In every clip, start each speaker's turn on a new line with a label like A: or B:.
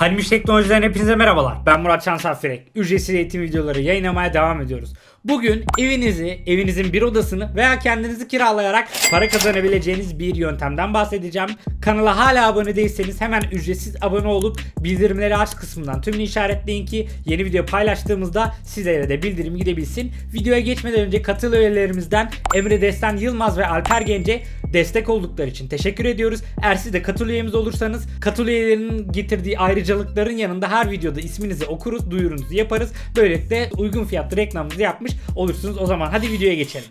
A: Hanimiş Teknoloji'den hepinize merhabalar. Ben Murat Şansafirek. Ücretsiz eğitim videoları yayınlamaya devam ediyoruz. Bugün evinizi, evinizin bir odasını veya kendinizi kiralayarak para kazanabileceğiniz bir yöntemden bahsedeceğim. Kanala hala abone değilseniz hemen ücretsiz abone olup bildirimleri aç kısmından tümünü işaretleyin ki yeni video paylaştığımızda sizlere de bildirim gidebilsin. Videoya geçmeden önce katıl üyelerimizden Emre Destan Yılmaz ve Alper Gence destek oldukları için teşekkür ediyoruz. Eğer siz de katıl üyemiz olursanız katıl üyelerinin getirdiği ayrıcalıkların yanında her videoda isminizi okuruz, duyurunuzu yaparız. Böylelikle uygun fiyatlı reklamınızı yapmış olursunuz. O zaman hadi videoya geçelim.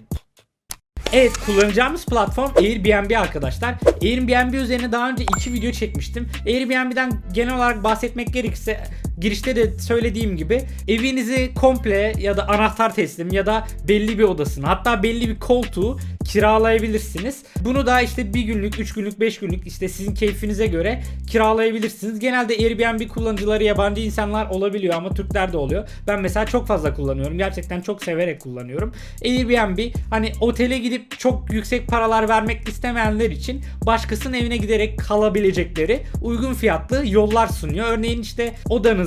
A: Evet kullanacağımız platform Airbnb arkadaşlar. Airbnb üzerine daha önce iki video çekmiştim. Airbnb'den genel olarak bahsetmek gerekirse girişte de söylediğim gibi evinizi komple ya da anahtar teslim ya da belli bir odasını hatta belli bir koltuğu kiralayabilirsiniz. Bunu da işte bir günlük, üç günlük, beş günlük işte sizin keyfinize göre kiralayabilirsiniz. Genelde Airbnb kullanıcıları yabancı insanlar olabiliyor ama Türkler de oluyor. Ben mesela çok fazla kullanıyorum. Gerçekten çok severek kullanıyorum. Airbnb hani otele gidip çok yüksek paralar vermek istemeyenler için başkasının evine giderek kalabilecekleri uygun fiyatlı yollar sunuyor. Örneğin işte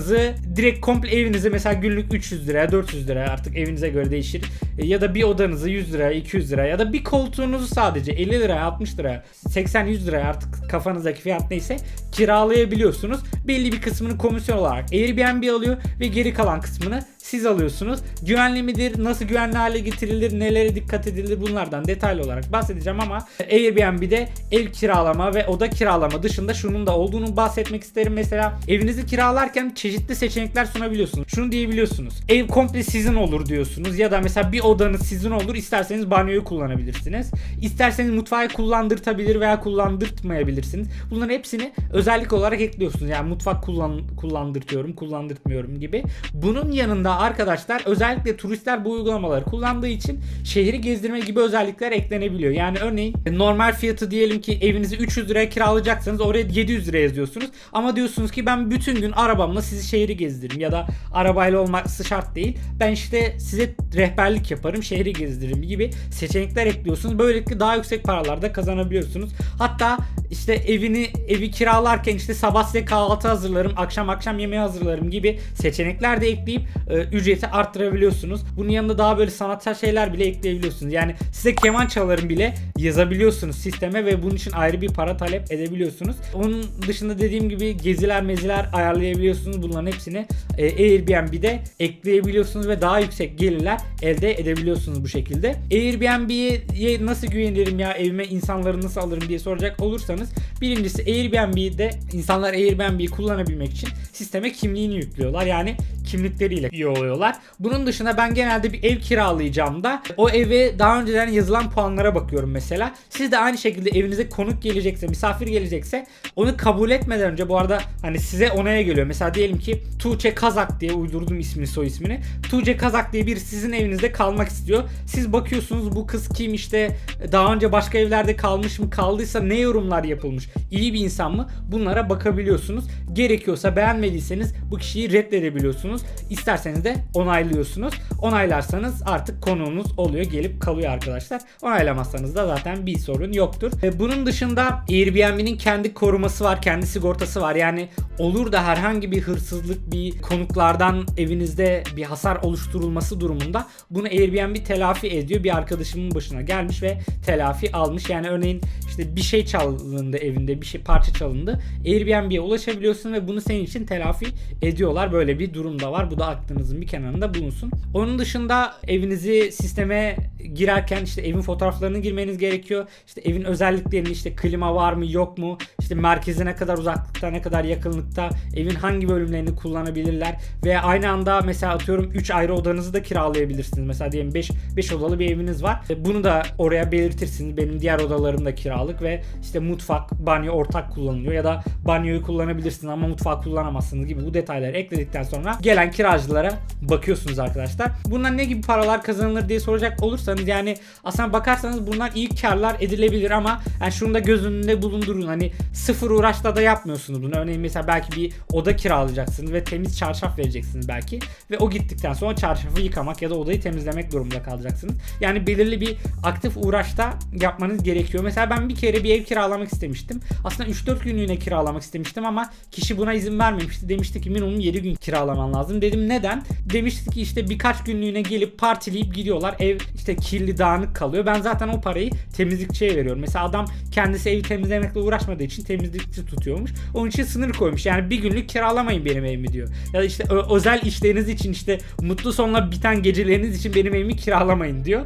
A: odanızı direkt komple evinizi mesela günlük 300 liraya 400 liraya artık evinize göre değişir. E, Ya da bir odanızı 100 liraya 200 liraya ya da bir koltuğunuzu sadece 50 liraya 60 liraya 80-100 liraya artık kafanızdaki fiyat neyse kiralayabiliyorsunuz. Belli bir kısmını komisyon olarak Airbnb alıyor ve geri kalan kısmını siz alıyorsunuz. Güvenli midir? Nasıl güvenli hale getirilir? Nelere dikkat edilir? Bunlardan detaylı olarak bahsedeceğim ama Airbnb'de ev kiralama ve oda kiralama dışında şunun da olduğunu bahsetmek isterim. Mesela evinizi kiralarken çeşitli seçenekler sunabiliyorsunuz. Şunu diyebiliyorsunuz. Ev komple sizin olur diyorsunuz ya da mesela bir odanız sizin olur. İsterseniz banyoyu kullanabilirsiniz. İsterseniz mutfağı kullandırtabilir veya kullandırtmayabilirsiniz. Bunların hepsini özellik olarak ekliyorsunuz. Yani mutfak kullan kullandırtıyorum, kullandırtmıyorum gibi. Bunun yanında arkadaşlar özellikle turistler bu uygulamaları kullandığı için şehri gezdirme gibi özellikler eklenebiliyor. Yani örneğin normal fiyatı diyelim ki evinizi 300 liraya kiralayacaksanız oraya 700 lira yazıyorsunuz. Ama diyorsunuz ki ben bütün gün arabamla sizi şehri gezdiririm ya da arabayla olması şart değil. Ben işte size rehberlik yaparım, şehri gezdiririm gibi seçenekler ekliyorsunuz. Böylelikle daha yüksek paralarda kazanabiliyorsunuz. Hatta işte evini evi kiralarken işte sabah size kahvaltı hazırlarım, akşam akşam yemeği hazırlarım gibi seçenekler de ekleyip e, ücreti arttırabiliyorsunuz. Bunun yanında daha böyle sanatsal şeyler bile ekleyebiliyorsunuz. Yani size keman çalarım bile yazabiliyorsunuz sisteme ve bunun için ayrı bir para talep edebiliyorsunuz. Onun dışında dediğim gibi geziler meziler ayarlayabiliyorsunuz. Bunların hepsini e, Airbnb'de ekleyebiliyorsunuz ve daha yüksek gelirler elde edebiliyorsunuz bu şekilde. Airbnb'ye nasıl güvenirim ya evime insanları nasıl alırım diye soracak olursanız birincisi Airbnb'de insanlar Airbnb'yi kullanabilmek için sisteme kimliğini yüklüyorlar. Yani kimlikleriyle üye oluyorlar. Bunun dışında ben genelde bir ev kiralayacağım da o eve daha önceden yazılan puanlara bakıyorum mesela. Siz de aynı şekilde evinize konuk gelecekse, misafir gelecekse onu kabul etmeden önce bu arada hani size onaya geliyor. Mesela diyelim ki Tuğçe Kazak diye uydurdum ismini soy ismini. Tuğçe Kazak diye bir sizin evinizde kalmak istiyor. Siz bakıyorsunuz bu kız kim işte daha önce başka evlerde kalmış mı kaldıysa ne yorumlar yapılmış iyi bir insan mı bunlara bakabiliyorsunuz. Gerekiyorsa beğenmediyseniz bu kişiyi reddedebiliyorsunuz. İsterseniz de onaylıyorsunuz. Onaylarsanız artık konuğunuz oluyor gelip kalıyor arkadaşlar. Onaylamazsanız da zaten bir sorun yoktur. E, Bunun dışında Airbnb'nin kendi koruması var, kendi sigortası var. Yani olur da herhangi bir hırsızlık, bir konuklardan evinizde bir hasar oluşturulması durumunda bunu Airbnb telafi ediyor. Bir arkadaşımın başına gelmiş ve telafi almış. Yani örneğin işte bir şey çalındı evinde, bir şey parça çalındı. Airbnb'ye ulaşabiliyorsun ve bunu senin için telafi ediyorlar. Böyle bir durum da var. Bu da aklınızın bir kenarında bulunsun. Onun dışında evinizi sisteme girerken işte evin fotoğraflarını girmeniz gerekiyor. İşte evin özelliklerini işte klima var mı yok mu? İşte merkeze ne kadar uzaklıkta ne kadar yakınlıkta evin hangi bölümlerini kullanabilirler ve aynı anda mesela atıyorum 3 ayrı odanızı da kiralayabilirsiniz. Mesela diyelim 5 5 odalı bir eviniz var. Bunu da oraya belirtirsiniz. Benim diğer odalarım da kiralık ve işte mutfak, banyo ortak kullanılıyor ya da banyoyu kullanabilirsiniz ama mutfağı kullanamazsınız gibi bu detayları ekledikten sonra gelen kiracılara bakıyorsunuz arkadaşlar. Bundan ne gibi paralar kazanılır diye soracak olursanız yani aslında bakarsanız bunlar iyi karlar edilebilir ama yani şunu da göz önünde bulundurun. Hani sıfır uğraşla da yapmıyorsunuz bunu. Örneğin mesela belki bir oda kiralayacaksınız ve temiz çarşaf vereceksiniz belki ve o gittikten sonra çarşafı yıkamak ya da odayı temizlemek durumunda kalacaksınız. Yani belirli bir aktif uğraşta yapmanız gerekiyor. Mesela ben bir kere bir ev kiralamak istemiştim. Aslında 3-4 günlüğüne kiralamak istemiştim ama kişi buna izin vermemişti. Demişti ki minimum 7 gün kiralaman lazım. Dedim neden? Demişti ki işte birkaç günlüğüne gelip partileyip gidiyorlar. Ev işte kirli dağınık kalıyor. Ben zaten o parayı temizlikçiye veriyorum. Mesela adam kendisi evi temizlemekle uğraşmadığı için temizlikçi tutuyormuş. Onun için sınır koymuş. Yani bir günlük kiralamayın benim evimi diyor. Ya da işte özel işleriniz için işte mutlu sonla biten geceleriniz için benim evimi kiralamayın diyor.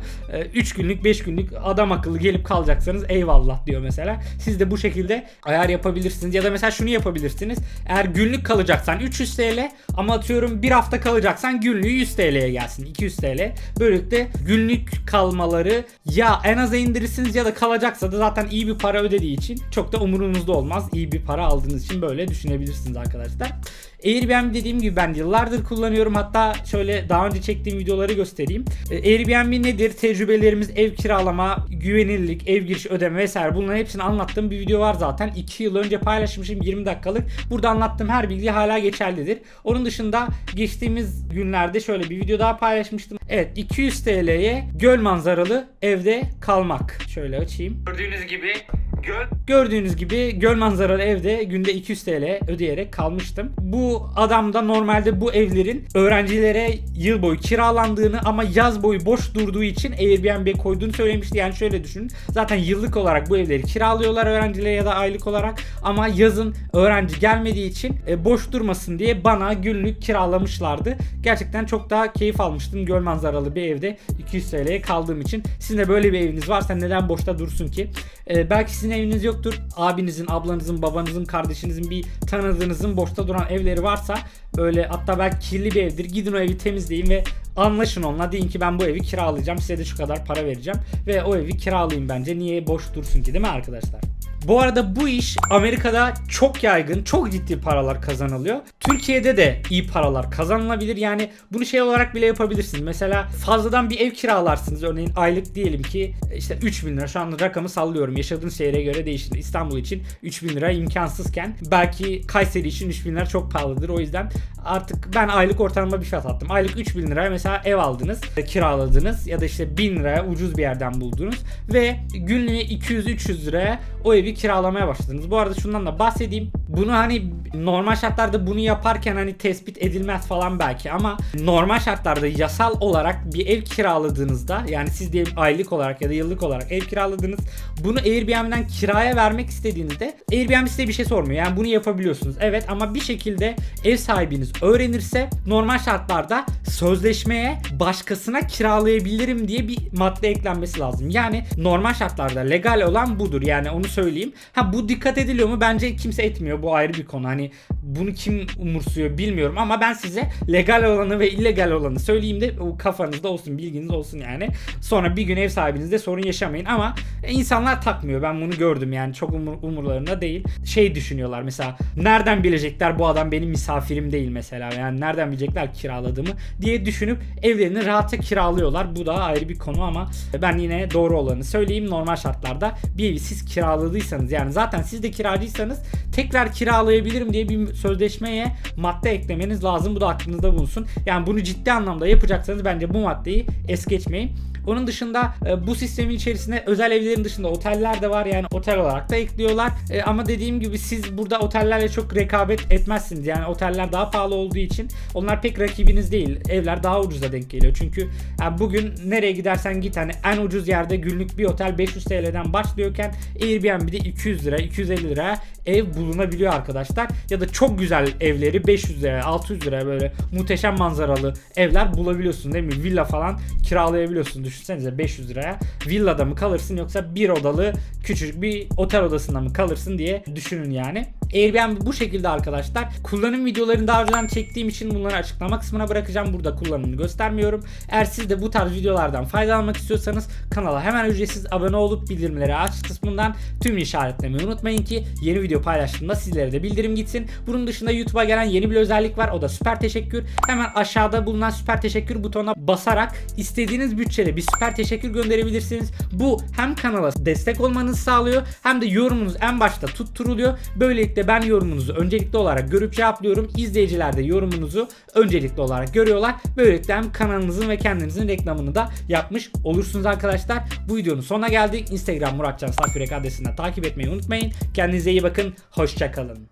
A: 3 günlük 5 günlük adam akıllı gelip kalacaksanız eyvallah diyor mesela. Siz de bu şekilde ayar yapabilirsiniz. Ya da mesela şunu yapabilirsiniz. Eğer günlük kalacaksan 300 TL ama atıyorum bir hafta kalacaksan günlüğü 100 TL'ye gelsin. 200 TL. Böylelikle günlük kalmaları ya en aza indirirsiniz ya da kalacaksa da zaten iyi bir para ödediği için çok da umurunuzda olmaz. İyi bir para aldığınız için böyle düşünebilirsiniz arkadaşlar. Airbnb dediğim gibi ben yıllardır kullanıyorum. Hatta şöyle daha önce çektiğim videoları göstereyim. E, Airbnb nedir? Tecrübelerimiz, ev kiralama, güvenilirlik, ev giriş ödeme vesaire bunların hepsini anlattığım bir video var zaten. 2 yıl önce paylaşmışım 20 dakikalık. Burada anlattığım her bilgi hala geçerlidir. Onun dışında geçtiğimiz günlerde şöyle bir video daha paylaşmıştım. Evet 200 TL'ye göl manzaralı evde kalmak. Şöyle açayım. Gördüğünüz gibi göl. Gördüğünüz gibi göl manzaralı evde günde 200 TL ödeyerek kalmıştım. Bu adam da normalde bu evlerin öğrencilere yıl boyu kiralandığını ama yaz boyu boş durduğu için Airbnb'ye koyduğunu söylemişti. Yani şöyle düşünün. Zaten yıllık olarak bu evleri kiralıyorlar öğrencilere ya da aylık olarak ama yazın öğrenci gelmediği için e, boş durmasın diye bana günlük kiralamışlardı. Gerçekten çok daha keyif almıştım göl manzaralı bir evde 200 TL'ye kaldığım için. Sizin de böyle bir eviniz varsa neden boşta dursun ki? E, belki sizin eviniz yoktur. Abinizin, ablanızın, babanızın, kardeşinizin bir tanıdığınızın boşta duran evleri varsa böyle hatta belki kirli bir evdir. Gidin o evi temizleyin ve anlaşın onunla. Deyin ki ben bu evi kiralayacağım. Size de şu kadar para vereceğim. Ve o evi kiralayın bence. Niye boş dursun ki değil mi arkadaşlar? Bu arada bu iş Amerika'da çok yaygın, çok ciddi paralar kazanılıyor. Türkiye'de de iyi paralar kazanılabilir. Yani bunu şey olarak bile yapabilirsiniz. Mesela fazladan bir ev kiralarsınız. Örneğin aylık diyelim ki işte 3000 lira. Şu anda rakamı sallıyorum. Yaşadığınız şehre göre değişir. İstanbul için 3000 lira imkansızken belki Kayseri için 3000 lira çok pahalıdır. O yüzden artık ben aylık ortalama bir fiyat attım. Aylık 3000 liraya mesela ev aldınız, kiraladınız ya da işte 1000 liraya ucuz bir yerden buldunuz ve günlüğe 200-300 liraya o evi kiralamaya başladınız. Bu arada şundan da bahsedeyim. Bunu hani normal şartlarda bunu yaparken hani tespit edilmez falan belki ama normal şartlarda yasal olarak bir ev kiraladığınızda yani siz diyelim aylık olarak ya da yıllık olarak ev kiraladınız. Bunu Airbnb'den kiraya vermek istediğinizde Airbnb size bir şey sormuyor. Yani bunu yapabiliyorsunuz. Evet ama bir şekilde ev sahibiniz öğrenirse normal şartlarda sözleşmeye başkasına kiralayabilirim diye bir madde eklenmesi lazım. Yani normal şartlarda legal olan budur. Yani onu söyleyeyim. Ha bu dikkat ediliyor mu? Bence kimse etmiyor. Bu ayrı bir konu. Hani bunu kim umursuyor bilmiyorum ama ben size legal olanı ve illegal olanı söyleyeyim de o kafanızda olsun, bilginiz olsun yani. Sonra bir gün ev sahibinizde sorun yaşamayın ama insanlar takmıyor. Ben bunu gördüm yani çok umur, umurlarında değil. Şey düşünüyorlar mesela nereden bilecekler bu adam benim misafirim değil mesela. Yani nereden bilecekler kiraladığımı diye düşünüp evlerini rahatça kiralıyorlar. Bu da ayrı bir konu ama ben yine doğru olanı söyleyeyim. Normal şartlarda bir evi siz kiraladıysanız yani zaten siz de kiracıysanız tekrar kiralayabilirim diye bir sözleşmeye madde eklemeniz lazım. Bu da aklınızda bulunsun. Yani bunu ciddi anlamda yapacaksanız bence bu maddeyi es geçmeyin. Onun dışında e, bu sistemin içerisinde özel evlerin dışında oteller de var. Yani otel olarak da ekliyorlar. E, ama dediğim gibi siz burada otellerle çok rekabet etmezsiniz. Yani oteller daha pahalı olduğu için onlar pek rakibiniz değil. Evler daha ucuza denk geliyor. Çünkü yani bugün nereye gidersen git hani en ucuz yerde günlük bir otel 500 TL'den başlıyorken Airbnb'de 200 lira, 250 lira ev bulunabiliyor arkadaşlar. Ya da çok güzel evleri 500 lira, 600 lira böyle muhteşem manzaralı evler bulabiliyorsun değil mi? Villa falan kiralayabiliyorsun. Düşünsenize 500 liraya villada mı kalırsın yoksa bir odalı küçücük bir otel odasında mı kalırsın diye düşünün yani. Airbnb bu şekilde arkadaşlar. Kullanım videolarını daha önceden çektiğim için bunları açıklama kısmına bırakacağım. Burada kullanımını göstermiyorum. Eğer siz de bu tarz videolardan faydalanmak istiyorsanız kanala hemen ücretsiz abone olup bildirimleri aç kısmından tüm işaretlemeyi unutmayın ki yeni video paylaştığımda sizlere de bildirim gitsin. Bunun dışında YouTube'a gelen yeni bir özellik var. O da süper teşekkür. Hemen aşağıda bulunan süper teşekkür butonuna basarak istediğiniz bütçede bir süper teşekkür gönderebilirsiniz. Bu hem kanala destek olmanızı sağlıyor hem de yorumunuz en başta tutturuluyor. Böylelikle Böylelikle ben yorumunuzu öncelikli olarak görüp cevaplıyorum. İzleyiciler de yorumunuzu öncelikli olarak görüyorlar. Böylelikle hem kanalınızın ve kendinizin reklamını da yapmış olursunuz arkadaşlar. Bu videonun sonuna geldik. Instagram Muratcan Safirek adresinden takip etmeyi unutmayın. Kendinize iyi bakın. Hoşçakalın.